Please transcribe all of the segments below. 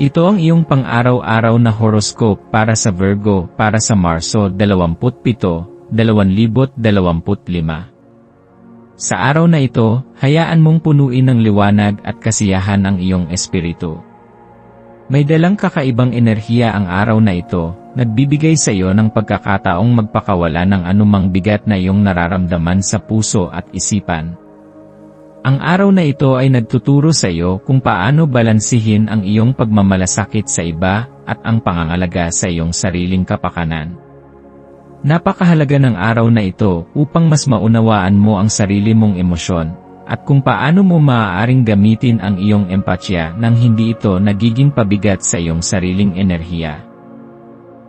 Ito ang iyong pang-araw-araw na horoscope para sa Virgo para sa Marso 27, 2025. Sa araw na ito, hayaan mong punuin ng liwanag at kasiyahan ang iyong espiritu. May dalang kakaibang enerhiya ang araw na ito, nagbibigay sa iyo ng pagkakataong magpakawala ng anumang bigat na iyong nararamdaman sa puso at isipan. Ang araw na ito ay nagtuturo sa iyo kung paano balansihin ang iyong pagmamalasakit sa iba at ang pangangalaga sa iyong sariling kapakanan. Napakahalaga ng araw na ito upang mas maunawaan mo ang sarili mong emosyon at kung paano mo maaaring gamitin ang iyong empatya nang hindi ito nagiging pabigat sa iyong sariling enerhiya.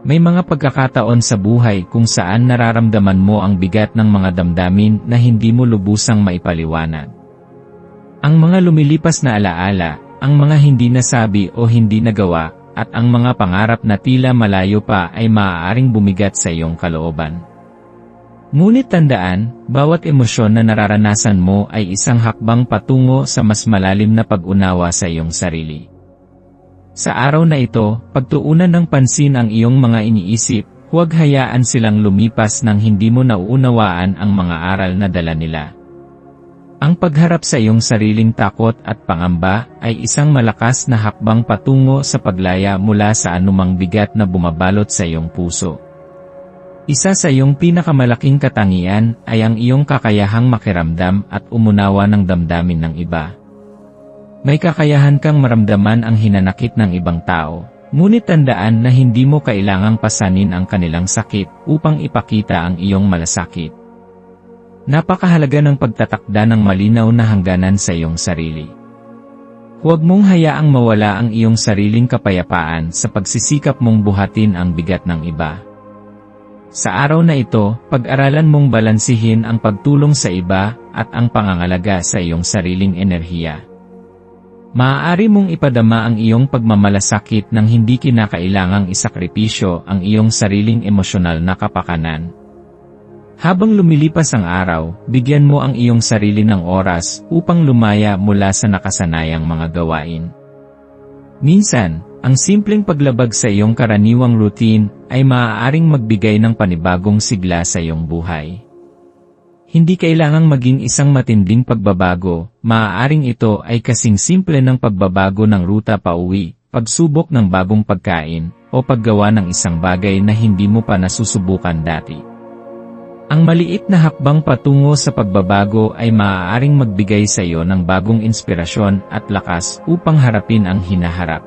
May mga pagkakataon sa buhay kung saan nararamdaman mo ang bigat ng mga damdamin na hindi mo lubusang maipaliwanag. Ang mga lumilipas na alaala, ang mga hindi nasabi o hindi nagawa, at ang mga pangarap na tila malayo pa ay maaaring bumigat sa iyong kalooban. Ngunit tandaan, bawat emosyon na nararanasan mo ay isang hakbang patungo sa mas malalim na pag-unawa sa iyong sarili. Sa araw na ito, pagtuunan ng pansin ang iyong mga iniisip, huwag hayaan silang lumipas nang hindi mo nauunawaan ang mga aral na dala nila. Ang pagharap sa iyong sariling takot at pangamba ay isang malakas na hakbang patungo sa paglaya mula sa anumang bigat na bumabalot sa iyong puso. Isa sa iyong pinakamalaking katangian ay ang iyong kakayahang makiramdam at umunawa ng damdamin ng iba. May kakayahan kang maramdaman ang hinanakit ng ibang tao, ngunit tandaan na hindi mo kailangang pasanin ang kanilang sakit upang ipakita ang iyong malasakit. Napakahalaga ng pagtatakda ng malinaw na hangganan sa iyong sarili. Huwag mong hayaang mawala ang iyong sariling kapayapaan sa pagsisikap mong buhatin ang bigat ng iba. Sa araw na ito, pag-aralan mong balansihin ang pagtulong sa iba at ang pangangalaga sa iyong sariling enerhiya. Maaari mong ipadama ang iyong pagmamalasakit nang hindi kinakailangang isakripisyo ang iyong sariling emosyonal na kapakanan habang lumilipas ang araw, bigyan mo ang iyong sarili ng oras upang lumaya mula sa nakasanayang mga gawain. Minsan, ang simpleng paglabag sa iyong karaniwang routine ay maaaring magbigay ng panibagong sigla sa iyong buhay. Hindi kailangang maging isang matinding pagbabago, maaaring ito ay kasing simple ng pagbabago ng ruta pauwi, pagsubok ng bagong pagkain, o paggawa ng isang bagay na hindi mo pa nasusubukan dati. Ang maliit na hakbang patungo sa pagbabago ay maaaring magbigay sa iyo ng bagong inspirasyon at lakas upang harapin ang hinaharap.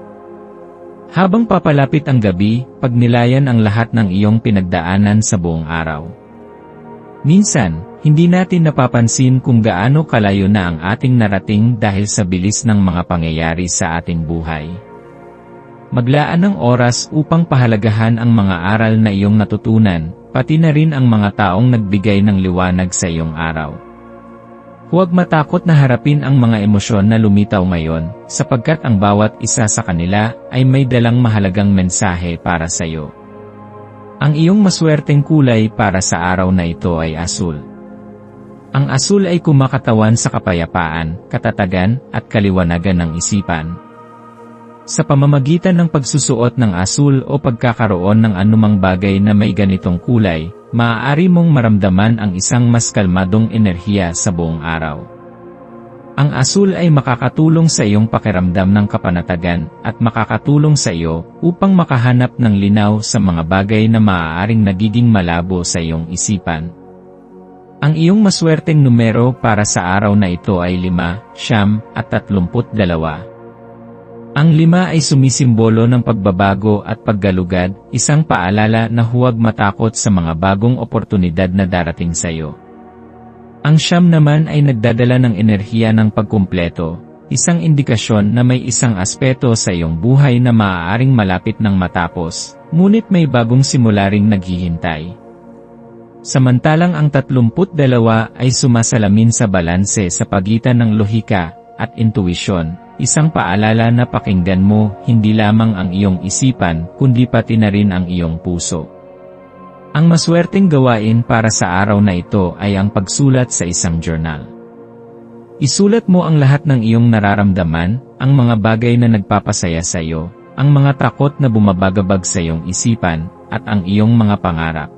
Habang papalapit ang gabi, pagnilayan ang lahat ng iyong pinagdaanan sa buong araw. Minsan, hindi natin napapansin kung gaano kalayo na ang ating narating dahil sa bilis ng mga pangyayari sa ating buhay. Maglaan ng oras upang pahalagahan ang mga aral na iyong natutunan, pati na rin ang mga taong nagbigay ng liwanag sa iyong araw. Huwag matakot na harapin ang mga emosyon na lumitaw ngayon, sapagkat ang bawat isa sa kanila ay may dalang mahalagang mensahe para sa iyo. Ang iyong maswerteng kulay para sa araw na ito ay asul. Ang asul ay kumakatawan sa kapayapaan, katatagan, at kaliwanagan ng isipan. Sa pamamagitan ng pagsusuot ng asul o pagkakaroon ng anumang bagay na may ganitong kulay, maaari mong maramdaman ang isang mas kalmadong enerhiya sa buong araw. Ang asul ay makakatulong sa iyong pakiramdam ng kapanatagan at makakatulong sa iyo upang makahanap ng linaw sa mga bagay na maaaring nagiging malabo sa iyong isipan. Ang iyong maswerteng numero para sa araw na ito ay 5, siyam, at 32. Ang lima ay sumisimbolo ng pagbabago at paggalugad, isang paalala na huwag matakot sa mga bagong oportunidad na darating sa iyo. Ang siyam naman ay nagdadala ng enerhiya ng pagkumpleto, isang indikasyon na may isang aspeto sa iyong buhay na maaaring malapit ng matapos, ngunit may bagong simula ring naghihintay. Samantalang ang 32 ay sumasalamin sa balanse sa pagitan ng lohika at intuisyon, isang paalala na pakinggan mo hindi lamang ang iyong isipan kundi pati na rin ang iyong puso. Ang maswerteng gawain para sa araw na ito ay ang pagsulat sa isang journal. Isulat mo ang lahat ng iyong nararamdaman, ang mga bagay na nagpapasaya sa iyo, ang mga takot na bumabagabag sa iyong isipan, at ang iyong mga pangarap.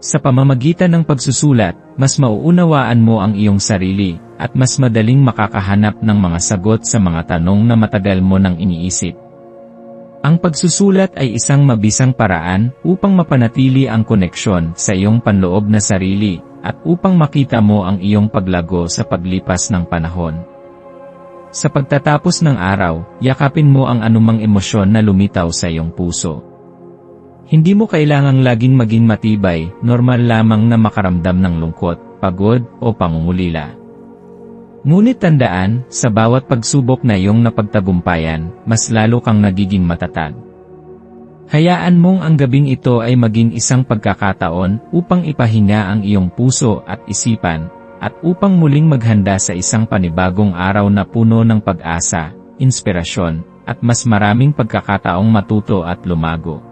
Sa pamamagitan ng pagsusulat, mas mauunawaan mo ang iyong sarili, at mas madaling makakahanap ng mga sagot sa mga tanong na matagal mo nang iniisip. Ang pagsusulat ay isang mabisang paraan upang mapanatili ang koneksyon sa iyong panloob na sarili, at upang makita mo ang iyong paglago sa paglipas ng panahon. Sa pagtatapos ng araw, yakapin mo ang anumang emosyon na lumitaw sa iyong puso. Hindi mo kailangang laging maging matibay, normal lamang na makaramdam ng lungkot, pagod, o pangungulila. Ngunit tandaan, sa bawat pagsubok na iyong napagtagumpayan, mas lalo kang nagiging matatag. Hayaan mong ang gabing ito ay maging isang pagkakataon upang ipahinga ang iyong puso at isipan, at upang muling maghanda sa isang panibagong araw na puno ng pag-asa, inspirasyon, at mas maraming pagkakataong matuto at lumago.